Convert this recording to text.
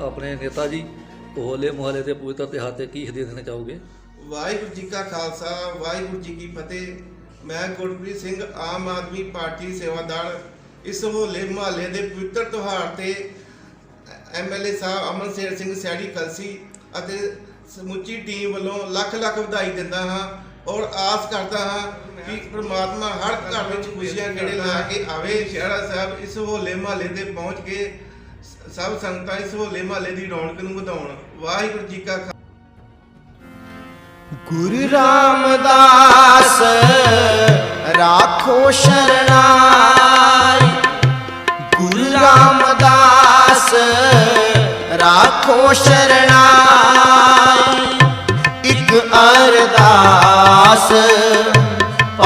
ਆਪਣੇ ਨੇਤਾ ਜੀ ਹੋਲੇ ਮੁਹੱਲੇ ਦੇ ਪਵਿੱਤਰ ਤਿਉਹਾਰ ਤੇ ਕੀ ਹਦੀਅਤ ਦੇਣਾ ਚਾਹੋਗੇ? ਵਾਹਿਗੁਰੂ ਜੀ ਕਾ ਖਾਲਸਾ, ਵਾਹਿਗੁਰੂ ਜੀ ਕੀ ਫਤਿਹ। ਮੈਂ ਗੁਰਪ੍ਰੀਤ ਸਿੰਘ, ਆਮ ਆਦਮੀ ਪਾਰਟੀ ਸੇਵਾਦਾਰ ਇਸ ਹੋਲੇ ਮਹੱਲੇ ਦੇ ਪਵਿੱਤਰ ਤਿਉਹਾਰ ਤੇ ਐਮਐਲਏ ਸਾਹਿਬ ਅਮਨ ਸ਼ੇਰ ਸਿੰਘ ਸਿਆੜੀ ਕਲਸੀ ਅਤੇ ਸਮੁੱਚੀ ਟੀਮ ਵੱਲੋਂ ਲੱਖ ਲੱਖ ਵਧਾਈ ਦਿੰਦਾ ਹਾਂ ਔਰ ਆਸ ਕਰਦਾ ਹਾਂ ਕਿ ਪ੍ਰਮਾਤਮਾ ਹਰ ਘਰ ਵਿੱਚ ਖੁਸ਼ੀਆਂ ਕਿਹੜੇ ਲਾ ਕੇ ਆਵੇ। ਸ਼ਹਿਰਾ ਸਾਹਿਬ ਇਸ ਹੋਲੇ ਮਹੱਲੇ ਤੇ ਪਹੁੰਚ ਕੇ ਸਭ ਸੰਗਤਾਂ ਇਸ ਹੋਲੇ ਮਹੱਲੇ ਦੀ ਰੌਣਕ ਨੂੰ ਵਧਾਉਣ। ਵਾਹਿਗੁਰੂ ਜੀ ਕਾ ਗੁਰੂ ਰਾਮਦਾਸ, ਰਾਖੋ ਸ਼ਰਨਾਈ। ਗੁਰੂ ਰਾਮਦਾਸ, ਰਾਖੋ ਸ਼ਰਨਾਈ।